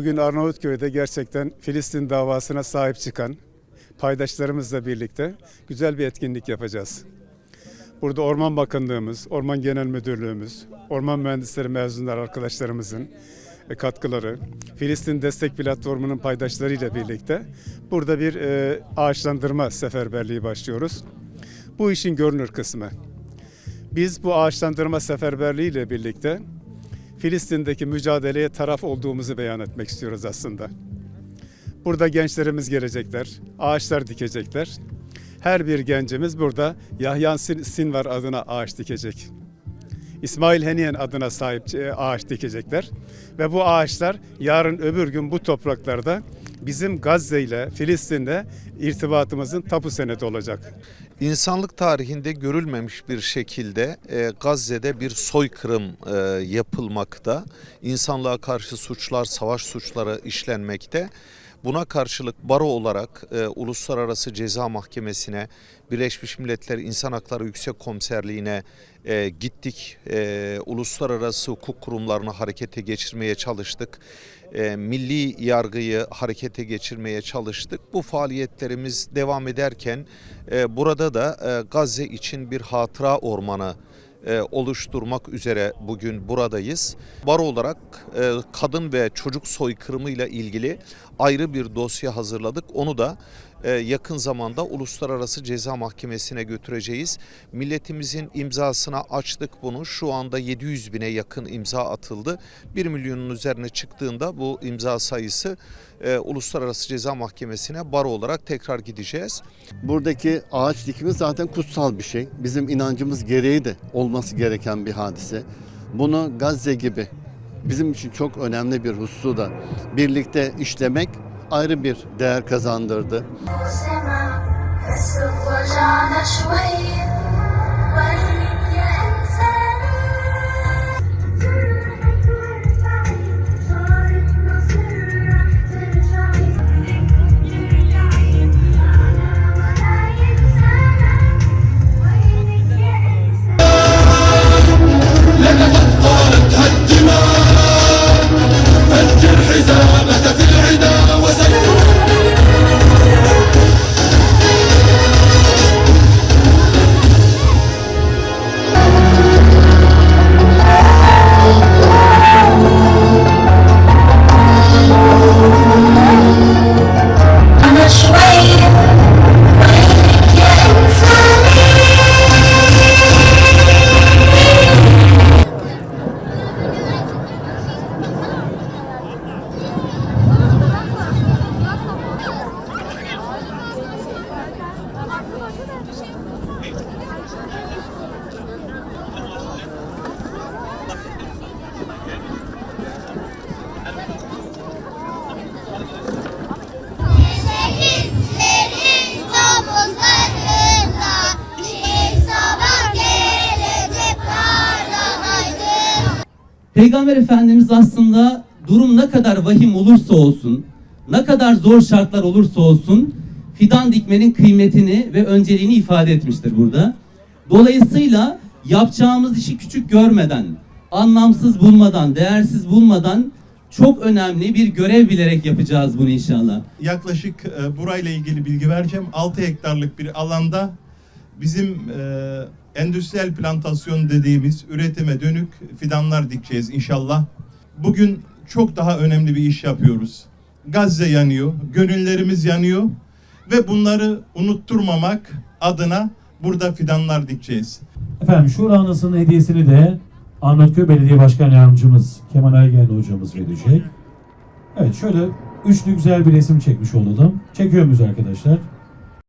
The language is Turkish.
Bugün Arnavutköy'de gerçekten Filistin davasına sahip çıkan paydaşlarımızla birlikte güzel bir etkinlik yapacağız. Burada Orman Bakanlığımız, Orman Genel Müdürlüğümüz, Orman Mühendisleri mezunlar arkadaşlarımızın e, katkıları, Filistin Destek Platformu'nun paydaşlarıyla birlikte burada bir e, ağaçlandırma seferberliği başlıyoruz. Bu işin görünür kısmı. Biz bu ağaçlandırma seferberliği ile birlikte Filistin'deki mücadeleye taraf olduğumuzu beyan etmek istiyoruz aslında. Burada gençlerimiz gelecekler, ağaçlar dikecekler. Her bir gencimiz burada Yahya Sin- Sinvar adına ağaç dikecek. İsmail Heniyen adına sahip e, ağaç dikecekler. Ve bu ağaçlar yarın öbür gün bu topraklarda bizim Gazze ile Filistin'de irtibatımızın tapu senedi olacak. İnsanlık tarihinde görülmemiş bir şekilde e, Gazze'de bir soykırım e, yapılmakta. İnsanlığa karşı suçlar, savaş suçları işlenmekte. Buna karşılık baro olarak e, Uluslararası Ceza Mahkemesi'ne, Birleşmiş Milletler İnsan Hakları Yüksek Komiserliği'ne e, gittik. E, uluslararası hukuk kurumlarını harekete geçirmeye çalıştık. E, milli yargıyı harekete geçirmeye çalıştık. Bu faaliyetlerimiz devam ederken e, burada da e, Gazze için bir hatıra ormanı oluşturmak üzere bugün buradayız. Baro olarak e, kadın ve çocuk soykırımıyla ilgili ayrı bir dosya hazırladık. Onu da e, yakın zamanda Uluslararası Ceza Mahkemesi'ne götüreceğiz. Milletimizin imzasına açtık bunu. Şu anda 700 bine yakın imza atıldı. 1 milyonun üzerine çıktığında bu imza sayısı e, Uluslararası Ceza Mahkemesi'ne baro olarak tekrar gideceğiz. Buradaki ağaç dikimi zaten kutsal bir şey. Bizim inancımız gereği de olması gereken bir hadise. Bunu Gazze gibi bizim için çok önemli bir hususu da birlikte işlemek ayrı bir değer kazandırdı. Peygamber Efendimiz aslında durum ne kadar vahim olursa olsun, ne kadar zor şartlar olursa olsun fidan dikmenin kıymetini ve önceliğini ifade etmiştir burada. Dolayısıyla yapacağımız işi küçük görmeden, anlamsız bulmadan, değersiz bulmadan çok önemli bir görev bilerek yapacağız bunu inşallah. yaklaşık e, burayla ilgili bilgi vereceğim. 6 hektarlık bir alanda bizim e, endüstriyel plantasyon dediğimiz üretime dönük fidanlar dikeceğiz inşallah. Bugün çok daha önemli bir iş yapıyoruz. Gazze yanıyor, gönüllerimiz yanıyor ve bunları unutturmamak adına burada fidanlar dikeceğiz. Efendim Şura Anası'nın hediyesini de Arnavutköy Belediye Başkan Yardımcımız Kemal Aygeldi hocamız verecek. Evet şöyle üçlü güzel bir resim çekmiş olalım. Çekiyor muyuz arkadaşlar?